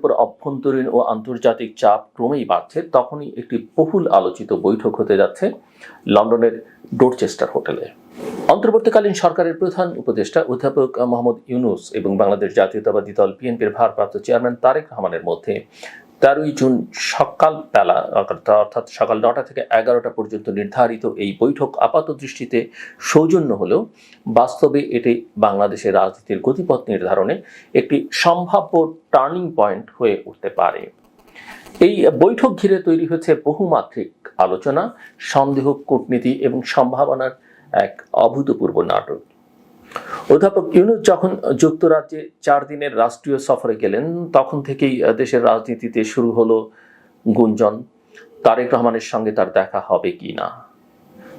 উপর অভ্যন্তরীণ ও আন্তর্জাতিক চাপ ক্রমেই বাড়ছে, তখনই একটি বহুল আলোচিত বৈঠক হতে যাচ্ছে লন্ডনের ডোরচেস্টার হোটেলে। অন্তর্বর্তীকালীন সরকারের প্রধান উপদেষ্টা অধ্যাপক মোহাম্মদ ইউনুস এবং বাংলাদেশ জাতীয়তাবাদী দল বিএনপির ভারপ্রাপ্ত চেয়ারম্যান তারেক রহমানের মধ্যে তেরোই জুন সকাল বেলা, অর্থাৎ সকাল নটা থেকে এগারোটা পর্যন্ত নির্ধারিত এই বৈঠক আপাত দৃষ্টিতে সৌজন্য হলেও বাস্তবে এটি বাংলাদেশের রাজনীতির গতিপথ নির্ধারণে একটি সম্ভাব্য টার্নিং পয়েন্ট হয়ে উঠতে পারে। এই বৈঠক ঘিরে তৈরি হয়েছে বহুমাত্রিক আলোচনা, সন্দেহ, কূটনীতি এবং সম্ভাবনার এক অভূতপূর্ব নাটক। অধ্যাপক ইউনুস যখন যুক্তরাজ্যে চার দিনের রাষ্ট্রীয় সফরে গেলেন, তখন থেকেই দেশের রাজনীতিতে শুরু হলো গুঞ্জন। তারেক রহমানের সঙ্গে তার দেখা হবে কি না?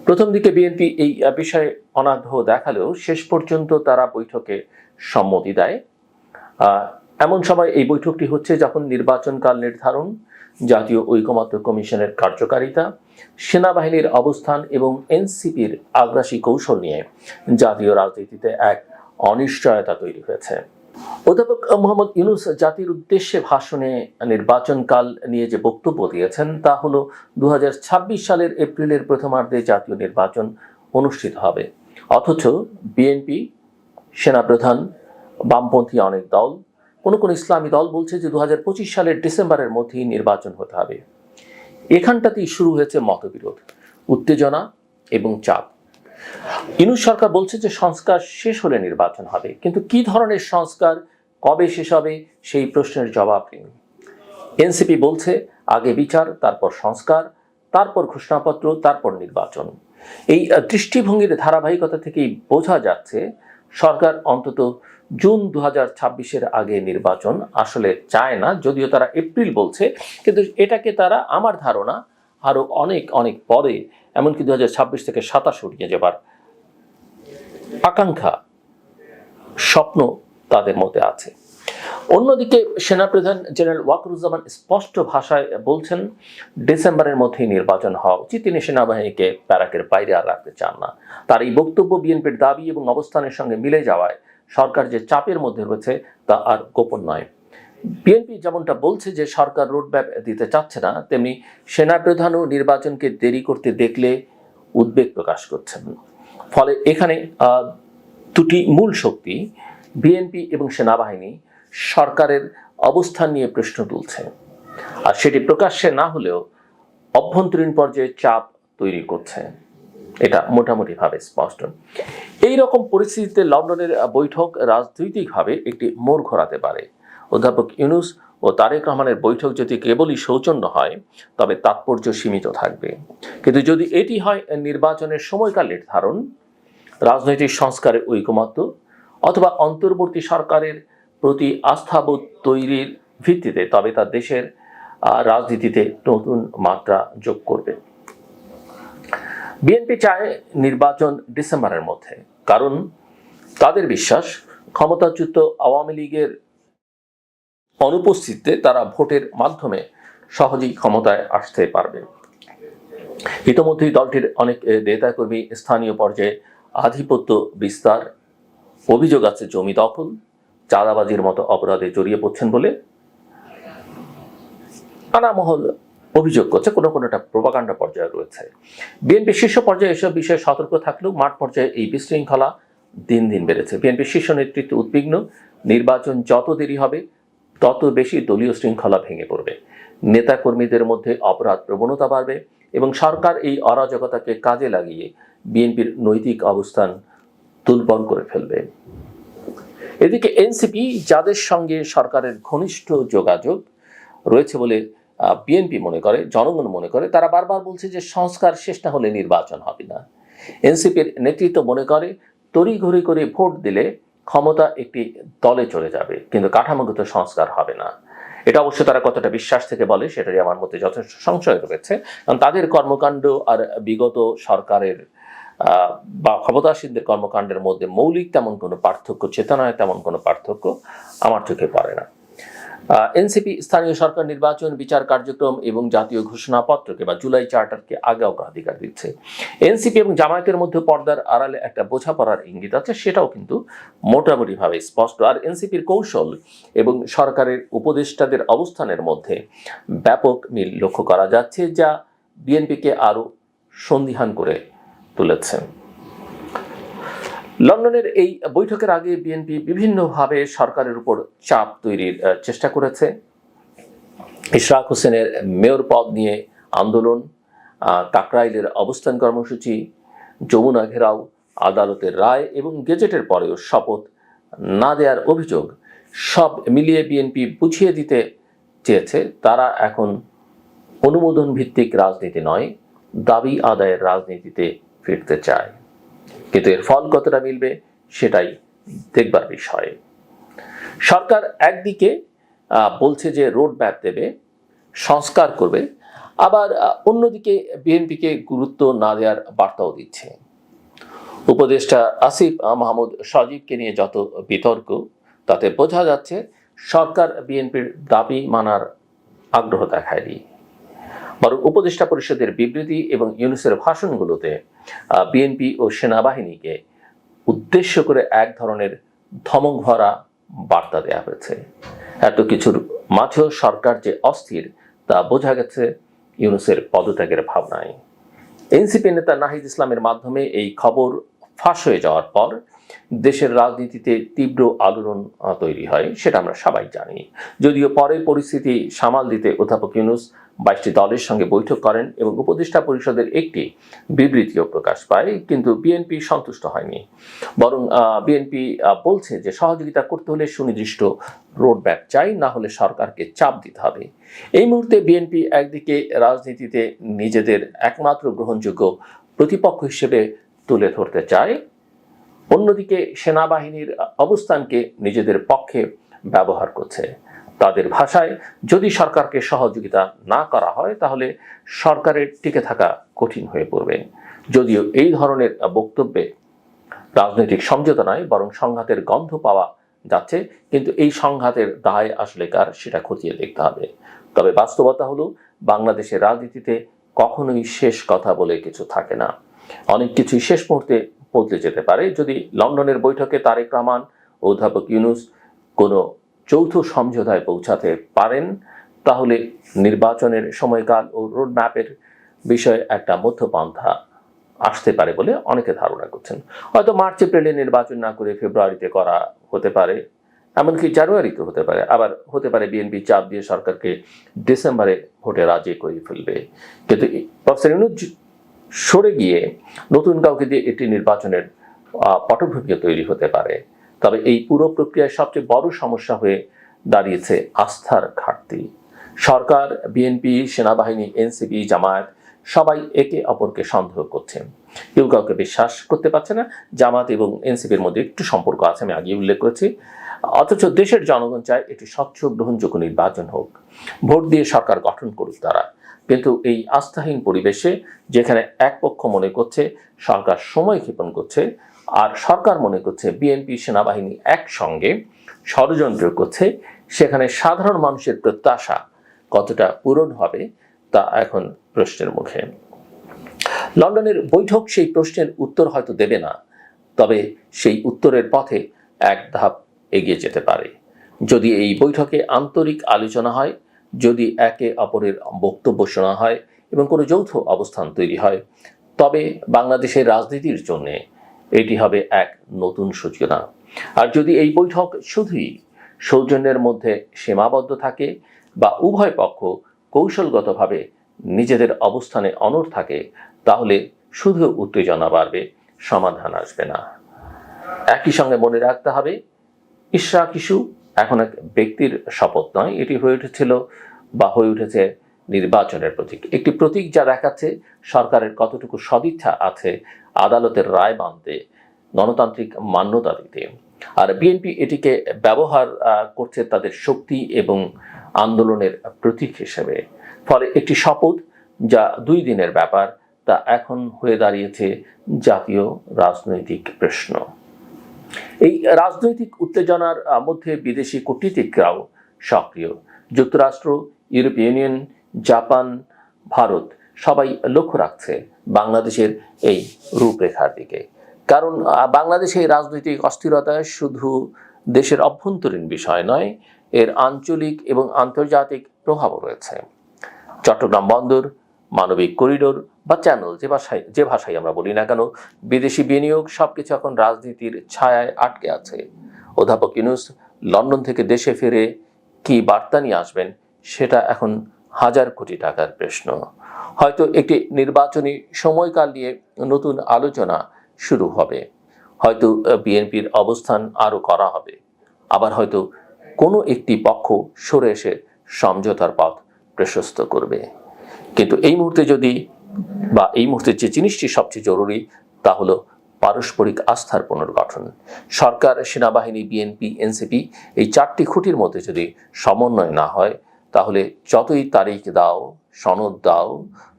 প্রথম দিকে বিএনপি এই বিষয়ে অনাগ্রহ দেখালেও শেষ পর্যন্ত তারা বৈঠকে সম্মতি দেয়। এমন সময় এই বৈঠকটি হচ্ছে যখন নির্বাচনকাল নির্ধারণ, জাতীয় ঐকমত্য কমিশনের কার্যকারিতা, সেনাবাহিনীর অবস্থান এবং এনসিপির আগ্রাসী কৌশল নিয়ে জাতীয় রাজনীতিতে এক অনিশ্চয়তা তৈরি হয়েছে। অধ্যাপক মোহাম্মদ ইউনুস জাতির উদ্দেশ্যে ভাষণে নির্বাচনকাল নিয়ে যে বক্তব্য দিয়েছেন তা হলো দু সালের এপ্রিলের প্রথমার্ধে জাতীয় নির্বাচন অনুষ্ঠিত হবে। অথচ বিএনপি, সেনাপ্রধান, বামপন্থী অনেক দল কোনো কোনো ইসলামী দল বলছে যে দু হাজার পঁচিশ সালের ডিসেম্বরের মধ্যেই নির্বাচন হতে হবে। এখানটাতেই শুরু হয়েছে মতবিরোধ, উত্তেজনা এবং চাপ। ইনুস সরকার বলছে যে সংস্কার শেষ হলে নির্বাচন হবে, কিন্তু কি ধরনের সংস্কার, কবে শেষ হবে, সেই প্রশ্নের জবাব নেই। এনসিপি বলছে আগে বিচার, তারপর সংস্কার, তারপর ঘোষণাপত্র, তারপর নির্বাচন। এই দৃষ্টিভঙ্গির ধারাবাহিকতা থেকেই বোঝা যাচ্ছে, সরকার অন্তত জুন দু হাজার আগে নির্বাচন আসলে চায় না, যদিও তারা এপ্রিল বলছে, কিন্তু এটাকে তারা আমার ধারণা আরও অনেক অনেক পরে, এমনকি দু হাজার ছাব্বিশ থেকে সাতাশ উঠিয়ে যাবার আকাঙ্ক্ষা, স্বপ্ন তাদের মধ্যে আছে। অন্যদিকে সেনাপ্রধান জেনারেল ওয়াকরুজ্জামান স্পষ্ট ভাষায় বলছেন, ডিসেম্বরের মধ্যেই নির্বাচন হওয়া উচিত, তিনি সেনাবাহিনীকে প্যারাকের বাইরে আর রাখতে চান না। তার এই বক্তব্য বিএনপির দাবি এবং অবস্থানের সঙ্গে মিলে যাওয়ায় সরকার যে চাপের মধ্যে রয়েছে তা আর গোপন নয়। বিএনপি যেমনটা বলছে যে সরকার রোডম্যাপ দিতে চাচ্ছে না, তেমনি সেনাপ্রধানও নির্বাচনকে দেরি করতে দেখলে উদ্বেগ প্রকাশ করছেন। ফলে এখানে দুটি মূল শক্তি বিএনপি এবং সেনাবাহিনী সরকারের অবস্থান নিয়ে প্রশ্ন তুলছে। আর সেটি প্রকাশ্যে না হলেও অভ্যন্তরীণ পর্যায়ে চাপ তৈরি করছে। এটা মোটামুটিভাবে স্পষ্ট। এই রকম পরিস্থিতিতে লন্ডনের বৈঠক রাজনৈতিকভাবে একটি মোড় ঘোরাতে পারে। অধ্যাপক ইউনুস ও তারেক রহমানের বৈঠক যদি কেবলই সৌজন্য হয়, তবে তাৎপর্য সীমিত থাকবে। কিন্তু যদি এটি হয়, নির্বাচনের সময়কাল নির্ধারণ, রাজনৈতিক সংস্কারের ঐকমত্য অথবা অন্তর্বর্তী সরকারের প্রতি আস্থাবোধ তৈরির ভিত্তিতে, তবে তা দেশের রাজনীতিতে নতুন মাত্রা যোগ করবে। বিএনপি চায় নির্বাচন ডিসেম্বরের মধ্যে, কারণ তাদের বিশ্বাস ক্ষমতাচ্যুত আওয়ামী লীগের অনুপস্থিতিতে তারা ভোটের মাধ্যমে সহজেই ক্ষমতায় আসতে পারবে। ইতোমধ্যেই দলটির অনেক নেতাকর্মী স্থানীয় পর্যায়ে আধিপত্য বিস্তার, অভিযোগ আছে জমি দখল, চাঁদাবাজির মতো অপরাধে জড়িয়ে পড়ছেন বলে। আনামহল অভিযোগ করছে, কোনো কোনোটা প্রবাকাণ্ডা পর্যায়ে রয়েছে। বিএনপি শীর্ষ পর্যায়ে এসব বিষয়ে সতর্ক থাকলেও মাঠ পর্যায়ে এই বিশৃঙ্খলা দিন দিন বেড়েছে। বিএনপি শীর্ষ নেতৃত্ব উদ্বিগ্ন, নির্বাচন যত দেরি হবে, তত বেশি দলীয় শৃঙ্খলা ভেঙে পড়বে। নেতাকর্মীদের মধ্যে অপরাধ প্রবণতা বাড়বে এবং সরকার এই অরাজকতাকে কাজে লাগিয়ে বিএনপির নৈতিক অবস্থান দুর্বল করে ফেলবে। এদিকে এনসিপি, যাদের সঙ্গে সরকারের ঘনিষ্ঠ যোগাযোগ রয়েছে বলে বিএনপি মনে করে, জনগণ মনে করে, তারা বারবার বলছে যে সংস্কার শেষ না হলে নির্বাচন হবে না। এনসিপির নেতৃত্ব মনে করে, তড়িঘড়ি করে ভোট দিলে ক্ষমতা একটি দলে চলে যাবে, কিন্তু কাঠামোগত সংস্কার হবে না। এটা অবশ্য তারা কতটা বিশ্বাস থেকে বলে, সেটারই আমার মধ্যে যথেষ্ট সংশয় রয়েছে। কারণ তাদের কর্মকাণ্ড আর বিগত সরকারের বা ক্ষমতাসীনদের কর্মকাণ্ডের মধ্যে মৌলিক তেমন কোনো পার্থক্য, চেতনায় তেমন কোনো পার্থক্য আমার চোখে পড়ে না। এনসিপি স্থানীয় সরকার নির্বাচন বিচার কার্যক্রম এবং জাতীয় ঘোষণাপত্রকে বা জুলাই চার্টারকে আগে অগ্রাধিকার দিচ্ছে। এনসিপি এবং জামায়াতের মধ্যে পর্দার আড়ালে একটা বোঝাপড়ার ইঙ্গিত আছে, সেটাও কিন্তু মোটামুটিভাবে স্পষ্ট। আর এনসিপির কৌশল এবং সরকারের উপদেষ্টাদের অবস্থানের মধ্যে ব্যাপক মিল লক্ষ্য করা যাচ্ছে, যা বিএনপিকে আরও সন্দিহান করে তুলেছে। লন্ডনের এই বৈঠকের আগে বিএনপি বিভিন্নভাবে সরকারের উপর চাপ তৈরির চেষ্টা করেছে। ইশরাক হোসেনের মেয়র পদ নিয়ে আন্দোলন কাকরাইলের অবস্থান কর্মসূচি, যমুনা ঘেরাও, আদালতের রায় এবং গেজেটের পরেও শপথ না দেওয়ার অভিযোগ সব মিলিয়ে বিএনপি বুঝিয়ে দিতে চেয়েছে। তারা এখন অনুমোদন ভিত্তিক রাজনীতি নয়, দাবি আদায়ের রাজনীতিতে ফিরতে চায়। কিন্তু এর ফল কতটা মিলবে সেটাই দেখবার বিষয়। সরকার একদিকে বলছে যে রোড ম্যাপ দেবে, সংস্কার করবে, আবার অন্যদিকে বিএনপিকে গুরুত্ব না দেওয়ার বার্তাও দিচ্ছে। উপদেষ্টা আসিফ মাহমুদ সজীবকে নিয়ে যত বিতর্ক, তাতে বোঝা যাচ্ছে সরকার বিএনপির দাবি মানার আগ্রহ দেখায়নি। বরং উপদেষ্টা পরিষদের বিবৃতি এবং ইউনুসের ভাষণগুলোতে বিএনপি ও সেনাবাহিনীকে উদ্দেশ্য করে এক ধরনের ধমক ভরা বার্তা দেওয়া হয়েছে। এত কিছুর মাঝেও সরকার যে অস্থির, তা বোঝা গেছে ইউনুসের পদত্যাগের ভাবনায়। এনসিপি নেতা নাহিদ ইসলামের মাধ্যমে এই খবর ফাঁস হয়ে যাওয়ার পর দেশের রাজনীতিতে তীব্র আলোড়ন তৈরি হয়, সেটা আমরা সবাই জানি। যদিও পরে পরিস্থিতি সামাল দিতে অধ্যাপক ইউনুস বাইশটি দলের সঙ্গে বৈঠক করেন এবং উপদেষ্টা পরিষদের একটি বিবৃতিও প্রকাশ পায়, কিন্তু বিএনপি সন্তুষ্ট হয়নি। বরং বিএনপি বলছে যে সহযোগিতা করতে হলে সুনির্দিষ্ট রোডম্যাপ চাই, না হলে সরকারকে চাপ দিতে হবে। এই মুহূর্তে বিএনপি একদিকে রাজনীতিতে নিজেদের একমাত্র গ্রহণযোগ্য প্রতিপক্ষ হিসেবে তুলে ধরতে চায় অন্যদিকে সেনাবাহিনীর অবস্থানকে নিজেদের পক্ষে ব্যবহার করছে। তাদের ভাষায় যদি সরকারকে সহযোগিতা না করা হয়, তাহলে সরকারের টিকে থাকা কঠিন হয়ে পড়বে। যদিও এই ধরনের বক্তব্যে রাজনৈতিক সমঝোতা নয়, বরং সংঘাতের গন্ধ পাওয়া যাচ্ছে, কিন্তু এই সংঘাতের দায় আসলে কার সেটা খতিয়ে দেখতে হবে। তবে বাস্তবতা হলো, বাংলাদেশের রাজনীতিতে কখনোই শেষ কথা বলে কিছু থাকে না। অনেক কিছুই শেষ মুহূর্তে বদলে যেতে পারে। যদি লন্ডনের বৈঠকে তারেক রহমান, অধ্যাপক ইউনুস কোনো যৌথ সমঝোতায় পৌঁছাতে পারেন, তাহলে নির্বাচনের সময়কাল ও রোডম্যাপের বিষয়ে একটা মধ্যপন্থা আসতে পারে বলে অনেকে ধারণা করছেন। হয়তো মার্চ, এপ্রিলে নির্বাচন না করে ফেব্রুয়ারিতে করা হতে পারে, এমনকি জানুয়ারিতে হতে পারে। আবার হতে পারে বিএনপি চাপ দিয়ে সরকারকে ডিসেম্বরে ভোটে রাজি করে ফেলবে। কিন্তু প্রফেসর সরে গিয়ে নতুন কাউকে দিয়ে এটি নির্বাচনের আহ, পটভূমি তৈরি হতে পারে। তবে এই পুরো প্রক্রিয়ায় সবচেয়ে বড় সমস্যা হয়ে দাঁড়িয়েছে আস্থার ঘাটতি। সরকার বিএনপি সেনাবাহিনী এনসিপি জামায়াত সবাই একে অপরকে সন্দেহ করছেন কেউ কাউকে বিশ্বাস করতে পারছে না। জামাত এবং এনসিপির মধ্যে একটু সম্পর্ক আছে আমি আগে উল্লেখ করেছি। অথচ দেশের জনগণ চায় এটি স্বচ্ছ গ্রহণযোগ্য নির্বাচন হোক। ভোট দিয়ে সরকার গঠন করুক তারা। কিন্তু এই আস্থাহীন পরিবেশে যেখানে এক পক্ষ মনে করছে সরকার সময় ক্ষেপণ করছে আর সরকার মনে করছে বিএনপি সেনাবাহিনী একসঙ্গে ষড়যন্ত্র করছে, সেখানে সাধারণ মানুষের প্রত্যাশা কতটা পূরণ হবে তা এখন প্রশ্নের মুখে। লন্ডনের বৈঠক সেই প্রশ্নের উত্তর হয়তো দেবে না, তবে সেই উত্তরের পথে এক ধাপ এগিয়ে যেতে পারে। যদি এই বৈঠকে আন্তরিক আলোচনা হয় যদি একে অপরের বক্তব্য শোনা হয় এবং কোনো যৌথ অবস্থান তৈরি হয়, তবে বাংলাদেশের রাজনীতির জন্য এটি হবে এক নতুন সূচনা। আর যদি এই বৈঠক শুধুই সৌজন্যের মধ্যে সীমাবদ্ধ থাকে বা উভয় পক্ষ কৌশলগতভাবে নিজেদের অবস্থানে অনড় থাকে, তাহলে শুধু উত্তেজনা বাড়বে, সমাধান আসবে না। একই সঙ্গে মনে রাখতে হবে ইশরা কিশু এখন এক ব্যক্তির শপথ নয়, এটি হয়ে উঠেছিল বা হয়ে উঠেছে নির্বাচনের প্রতীক। একটি প্রতীক যা দেখাচ্ছে সরকারের কতটুকু সদিচ্ছা আছে আদালতের রায় মানতে, গণতান্ত্রিক মান্যতা দিতে। আর বিএনপি এটিকে ব্যবহার করছে তাদের শক্তি এবং আন্দোলনের প্রতীক হিসেবে। ফলে একটি শপথ যা দুই দিনের ব্যাপার, তা এখন হয়ে দাঁড়িয়েছে জাতীয় রাজনৈতিক প্রশ্ন। এই রাজনৈতিক উত্তেজনার মধ্যে বিদেশি কূটনীতিকরাও সক্রিয়। যুক্তরাষ্ট্র ইউরোপীয় ইউনিয়ন, জাপান, ভারত সবাই লক্ষ্য রাখছে বাংলাদেশের এই রূপরেখার দিকে। কারণ বাংলাদেশে রাজনৈতিক অস্থিরতা শুধু দেশের অভ্যন্তরীণ বিষয় নয়, এর আঞ্চলিক এবং আন্তর্জাতিক প্রভাবও রয়েছে। চট্টগ্রাম বন্দর মানবিক করিডোর বা চ্যানেল যে ভাষায় যে ভাষায় আমরা বলি না কেন, বিদেশি বিনিয়োগ সবকিছু এখন রাজনীতির ছায়ায় আটকে আছে। অধ্যাপক ইউনুস লন্ডন থেকে দেশে ফিরে কি বার্তা নিয়ে আসবেন সেটা এখন হাজার কোটি টাকার প্রশ্ন। হয়তো একটি নির্বাচনী সময়কাল নিয়ে নতুন আলোচনা শুরু হবে। হয়তো বিএনপির অবস্থান আরও করা হবে। আবার হয়তো কোনো একটি পক্ষ সরে এসে সমঝোতার পথ প্রশস্ত করবে। কিন্তু এই মুহূর্তে যদি বা এই মুহূর্তে যে জিনিসটি সবচেয়ে জরুরি, তা হলো পারস্পরিক আস্থার পুনর্গঠন। সরকার, সেনাবাহিনী বিএনপি এনসিপি এই চারটি খুঁটির মধ্যে যদি সমন্বয় না হয়, তাহলে যতই তারিখ দাও, সনদ দাও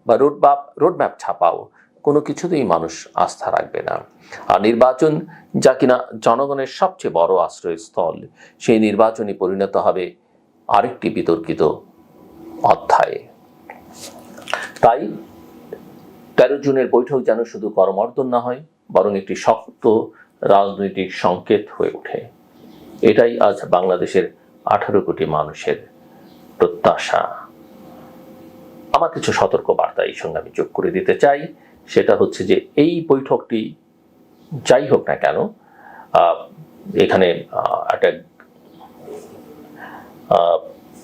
বা রোডম্যাপ রোডম্যাপ ছাপাও, কোনো কিছুতেই মানুষ আস্থা রাখবে না। আর নির্বাচন যা কিনা জনগণের সবচেয়ে বড় আশ্রয়স্থল, সেই নির্বাচনই পরিণত হবে আরেকটি বিতর্কিত অধ্যায়ে। তাই তেরো জুনের বৈঠক যেন শুধু করমর্দন না হয়, বরং একটি শক্ত রাজনৈতিক সংকেত হয়ে ওঠে। এটাই আজ বাংলাদেশের আঠারো কোটি মানুষের প্রত্যাশা। আমার কিছু সতর্ক বার্তা এই সঙ্গে আমি যোগ করে দিতে চাই। সেটা হচ্ছে যে, এই বৈঠকটি যাই হোক না কেন এখানে একটা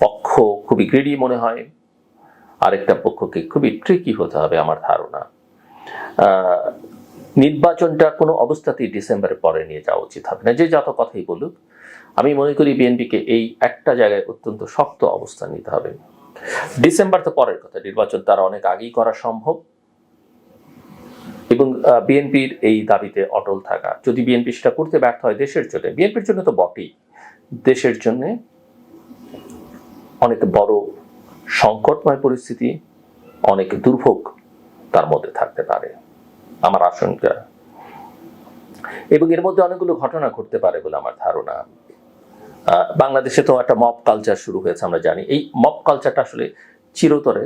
পক্ষ খুবই গ্রেডি মনে হয়। আরেকটা পক্ষকে খুবই ট্রিকি হতে হবে আমার ধারণা। নির্বাচনটা কোনো অবস্থাতেই ডিসেম্বরের পরে নিয়ে যাওয়া উচিত হবে না। যে যত কথাই বলুক, আমি মনে করি বিএনপিকে এই একটা জায়গায় অত্যন্ত শক্ত অবস্থান নিতে হবে। ডিসেম্বর তো পরের কথা, নির্বাচন তারা অনেক আগেই করা সম্ভব। এবং বিএনপির এই দাবিতে অটল থাকা, যদি বিএনপি সেটা করতে ব্যর্থ হয় দেশের জন্য, বিএনপির জন্য তো বটেই। দেশের জন্য অনেক বড় সংকটময় পরিস্থিতি অনেক দুর্ভোগ তার মধ্যে থাকতে পারে। আমার আশঙ্কা। এবং এর মধ্যে অনেকগুলো ঘটনা ঘটতে পারে বলে আমার ধারণা। বাংলাদেশে তো একটা মপ কালচার শুরু হয়েছে, আমরা জানি। এই মপ কালচারটা আসলে চিরতরে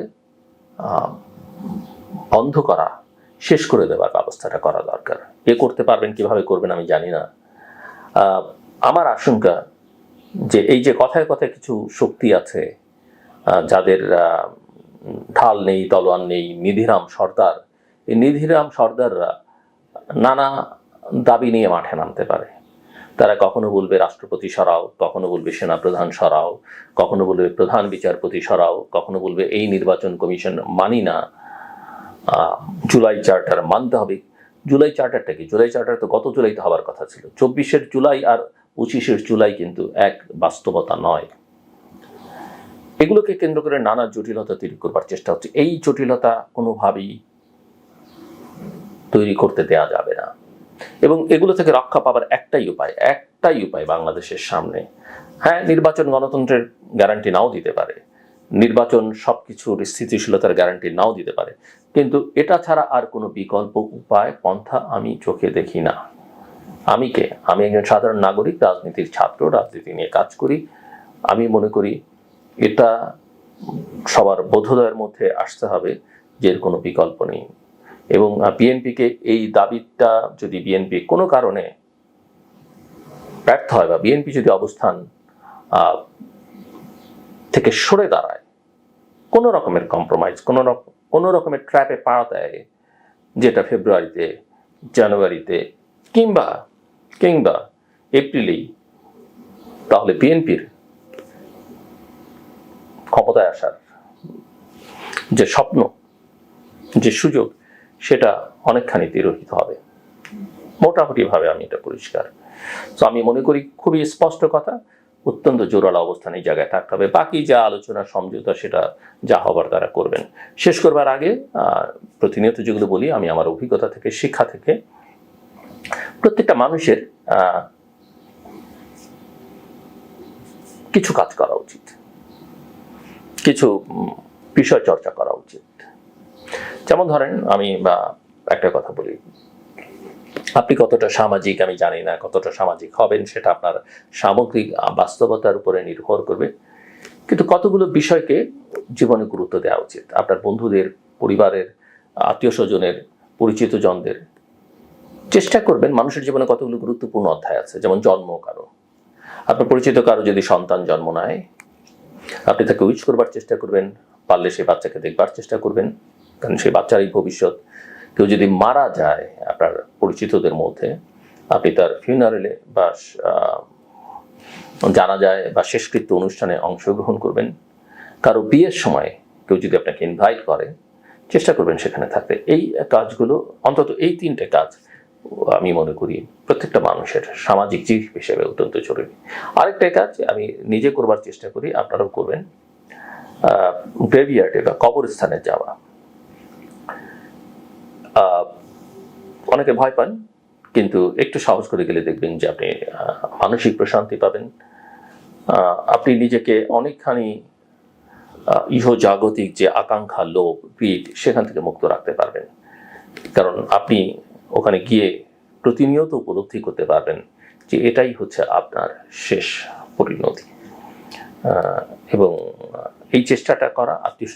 বন্ধ করা, শেষ করে দেওয়ার ব্যবস্থাটা করা দরকার। এ করতে পারবেন, কীভাবে করবেন, আমি জানি না। আমার আশঙ্কা যে এই যে কথায় কথায় কিছু শক্তি আছে যাদের ঢাল নেই, তলোয়ার নেই, নিধিরাম সর্দার। এই নিধিরাম সর্দাররা নানা দাবি নিয়ে মাঠে নামতে পারে। তারা কখনো বলবে রাষ্ট্রপতি সরাও, কখনো বলবে সেনাপ্রধান সরাও, কখনো বলবে প্রধান বিচারপতি সরাও, কখনো বলবে এই নির্বাচন কমিশন মানি না। জুলাই চার্টার মানতে হবে। জুলাই চার্টারটা কি? জুলাই চার্টার তো গত জুলাইতে হওয়ার কথা ছিল। চব্বিশের জুলাই আর পঁচিশের জুলাই কিন্তু এক বাস্তবতা নয়। এগুলোকে কেন্দ্র করে নানা জটিলতা তৈরি করবার চেষ্টা হচ্ছে। এই জটিলতা কোনোভাবেই তৈরি করতে দেয়া যাবে না। এবং এগুলো থেকে রক্ষা পাবার একটাই উপায় একটাই উপায় বাংলাদেশের সামনে। হ্যাঁ নির্বাচন গণতন্ত্রের গ্যারান্টি নাও দিতে পারে। নির্বাচন সবকিছুর স্থিতিশীলতার গ্যারান্টি নাও দিতে পারে। কিন্তু এটা ছাড়া আর কোনো বিকল্প উপায়, পন্থা আমি চোখে দেখি না। আমি কে? আমি একজন সাধারণ নাগরিক, রাজনীতির ছাত্র, রাজনীতি নিয়ে কাজ করি। আমি মনে করি এটা সবার বোধোদয়ের মধ্যে আসতে হবে যে এর কোনো বিকল্প নেই। এবং বিএনপিকে এই দাবিটা যদি বিএনপি কোনো কারণে ব্যর্থ হয় বা বিএনপি যদি অবস্থান থেকে সরে দাঁড়ায়, কোনো রকমের কম্প্রোমাইজ কোনো কোনো রকমের ট্র্যাপে পা দেয়, যেটা ফেব্রুয়ারিতে জানুয়ারিতে কিংবা কিংবা এপ্রিলেই তাহলে বিএনপির ক্ষমতায় আসার যে স্বপ্ন, যে সুযোগ, সেটা অনেকখানি তিরোহিত হবে। মোটামুটিভাবে আমি এটা পরিষ্কার। তো আমি মনে করি খুবই স্পষ্ট কথা, অত্যন্ত জোরালো অবস্থানে এই জায়গায় থাকতে হবে। বাকি যা আলোচনা, সমঝোতা, সেটা যা হবার তারা করবেন। শেষ করবার আগে প্রতিনিয়ত যেগুলো বলি, আমি আমার অভিজ্ঞতা থেকে, শিক্ষা থেকে, প্রত্যেকটা মানুষের কিছু কাজ করা উচিত। কিছু বিষয় চর্চা করা উচিত। যেমন ধরেন, আমি, বা একটা কথা বলি। আপনি কতটা সামাজিক আমি জানি না, কতটা সামাজিক হবেন সেটা আপনার সামগ্রিক বাস্তবতার উপরে নির্ভর করবে। কিন্তু কতগুলো বিষয়কে জীবনে গুরুত্ব দেওয়া উচিত? আপনার বন্ধুদের, পরিবারের, আত্মীয় স্বজনের, পরিচিত জনদের। চেষ্টা করবেন মানুষের জীবনে কতগুলো গুরুত্বপূর্ণ অধ্যায় আছে। যেমন জন্ম কারও। আপনার পরিচিত কারও যদি সন্তান জন্ম নেয় আপনি তাকে উইচ করবার চেষ্টা করবেন, পারলে সেই বাচ্চাকে দেখবার চেষ্টা করবেন, কারণ সেই বাচ্চারই ভবিষ্যৎ। কেউ যদি মারা যায় আপনার পরিচিতদের মধ্যে, আপনি তার ফিউনারেলে বা জানা যায় বা শেষকৃত্য অনুষ্ঠানে অংশগ্রহণ করবেন। কারও বিয়ের সময় কেউ যদি আপনাকে ইনভাইট করে, চেষ্টা করবেন সেখানে থাকতে। এই কাজগুলো অন্তত এই তিনটে কাজ আমি মনে করি প্রত্যেকটা মানুষের সামাজিক জীব হিসেবে অত্যন্ত জরুরি। আরেকটা কাজ আমি নিজে করবার চেষ্টা করি, আপনারাও করবেন। গ্রেভিয়ার্ডে বা কবরস্থানে যাওয়া। অনেকে ভয় পান, কিন্তু একটু সাহস করে গেলে দেখবেন যে আপনি মানসিক প্রশান্তি পাবেন। আপনি নিজেকে অনেকখানি ইহজাগতিক যে আকাঙ্ক্ষা, লোভ গ্রিড সেখান থেকে মুক্ত রাখতে পারবেন। কারণ আপনি ওখানে গিয়ে প্রতিনিয়ত উপলব্ধি করতে পারবেন যে এটাই হচ্ছে আপনার শেষ পরিণতি। এবং এই চেষ্টাটা করা আত্মীয়